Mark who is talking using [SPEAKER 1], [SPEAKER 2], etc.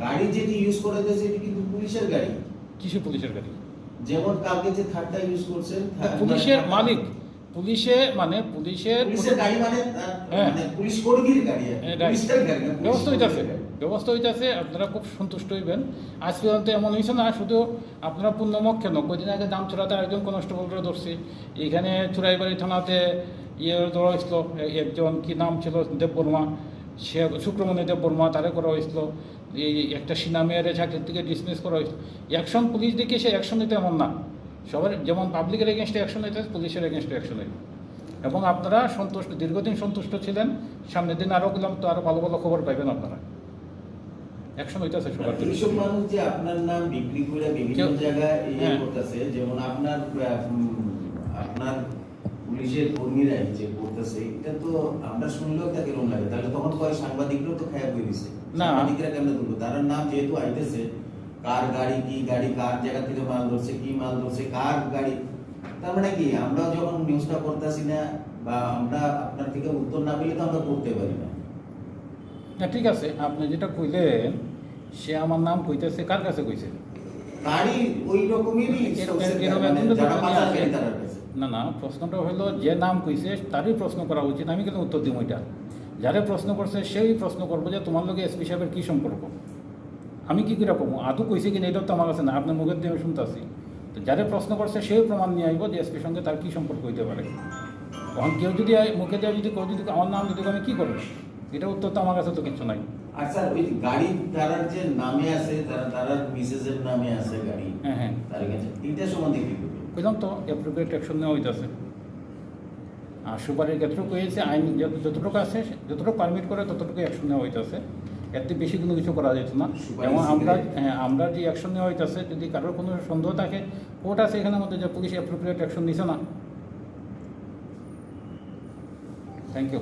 [SPEAKER 1] গাড়ি যেটি ইউজ করে দিয়েছে এটি কিন্তু পুলিশের গাড়ি
[SPEAKER 2] কিসে পুলিশের গাড়ি
[SPEAKER 1] যেমন কালকে যে থার্ডটা ইউজ করছেন
[SPEAKER 2] পুলিশের মালিক পুলিশে মানে পুলিশের
[SPEAKER 1] পুলিশের গাড়ি মানে
[SPEAKER 2] হ্যাঁ।
[SPEAKER 1] মানে পুলিশ কর্মীর গাড়ি।
[SPEAKER 2] হ্যাঁ.
[SPEAKER 1] পুলিশের গাড়ি
[SPEAKER 2] ব্যবস্থা হইতাছে। ব্যবস্থা হইতাছে আপনারা খুব সন্তুষ্ট হইবেন আজ পর্যন্ত এমন হয়েছে না শুধু আপনারা পূর্ণমক কেন কদিন আগে দাম চূড়াতে একজন কনস্টেবলরা ধরছি এখানে চুরাইবাড়ি থানাতে ইয়ে ধরা হয়েছিল একজন কি নাম ছিল দেব বর্মা সে শুক্রমণি বর্মা তারে করা হয়েছিল। এই একটা সিনা মেয়ের চাকরির থেকে ডিসমিস করা হয়েছিল। অ্যাকশন পুলিশ দেখে সে অ্যাকশন নিতে এমন না। সবার যেমন পাবলিকের এগেনস্টে অ্যাকশন নিতে পুলিশের এগেনস্টে অ্যাকশন নিতে এবং আপনারা সন্তুষ্ট দীর্ঘদিন সন্তুষ্ট ছিলেন সামনের দিন আরও গেলাম তো আরও ভালো ভালো খবর পাইবেন আপনারা। অ্যাকশন হইতেছে সবার দিকে।
[SPEAKER 1] মানুষ যে আপনার নাম বিক্রি করে বিভিন্ন জায়গায় ইয়ে। করতেছে যেমন আপনার আপনার পুলিশের কর্মীরাই যে করতেছে এটা তো আমরা শুনলেও তা কেমন লাগে। তাহলে তখন কয় সাংবাদিকরাও তো খায়া হয়ে দিছে
[SPEAKER 2] না।
[SPEAKER 1] সাংবাদিকরা কেমন ধরবো তার নাম যেহেতু আইতেছে কার গাড়ি কি গাড়ি কার জায়গা থেকে মাল ধরছে কি মাল ধরছে কার গাড়ি? তার মানে কি আমরা যখন নিউজটা করতেছি না বা আমরা আপনার থেকে উত্তর না পেলে তো আমরা করতে পারি না।
[SPEAKER 2] না ঠিক আছে। আপনি যেটা কইলেন সে আমার নাম কইতেছে কার কাছে কইছে?
[SPEAKER 1] গাড়ি ওই রকমেরই মানে যারা
[SPEAKER 2] দোকানে
[SPEAKER 1] পাচারকারী তারা কাছে।
[SPEAKER 2] না না, প্রশ্নটা হলো যে নাম কইছে, তারই প্রশ্ন করা উচিত। আমি কিন্তু উত্তর দিব ওইটা যারে প্রশ্ন করছে, সেই প্রশ্ন করব যে তোমার লগে এসপি সাহেবের কী সম্পর্ক? আমি কি কীরকম আদৌ কইছে কিনা এটাও তো আমার কাছে না, আপনার মুখের দিয়ে শুনতেছি তো যারে প্রশ্ন করছে, সেই প্রমাণ নিয়ে আইব যে এসপির সঙ্গে তার কী সম্পর্ক হইতে পারে। তখন কেউ যদি মুখে দেওয়া যদি কেউ যদি আমার নাম যদি আমি কী করব? এটা উত্তর তো আমার কাছে তো কিছু নাই।
[SPEAKER 1] স্যার ওই গাড়ি তারার যে নামে আছে তারা তারার মিসেসের নামে আছে গাড়ি।
[SPEAKER 2] হ্যাঁ হ্যাঁ।
[SPEAKER 1] তার কাছে এটা সম্বন্ধে কি
[SPEAKER 2] কইলাম তো অ্যাপ্রোপ্রিয়েট অ্যাকশন নেওয়া হইতেছে। আর সুপারির ক্ষেত্রেও কয়েছে আইন যতটুকু আছে যতটুকু পারমিট করে ততটুকু অ্যাকশন নেওয়া হইতেছে। এর থেকে বেশি কোনো কিছু করা যেত না। এবং আমরা হ্যাঁ, আমরা যে অ্যাকশন নেওয়া হইতেছে যদি কারোর কোনো সন্দেহ থাকে কোর্ট আছে এখানের মধ্যে যে পুলিশ অ্যাপ্রোপ্রিয়েট অ্যাকশন নিছে না। Thank you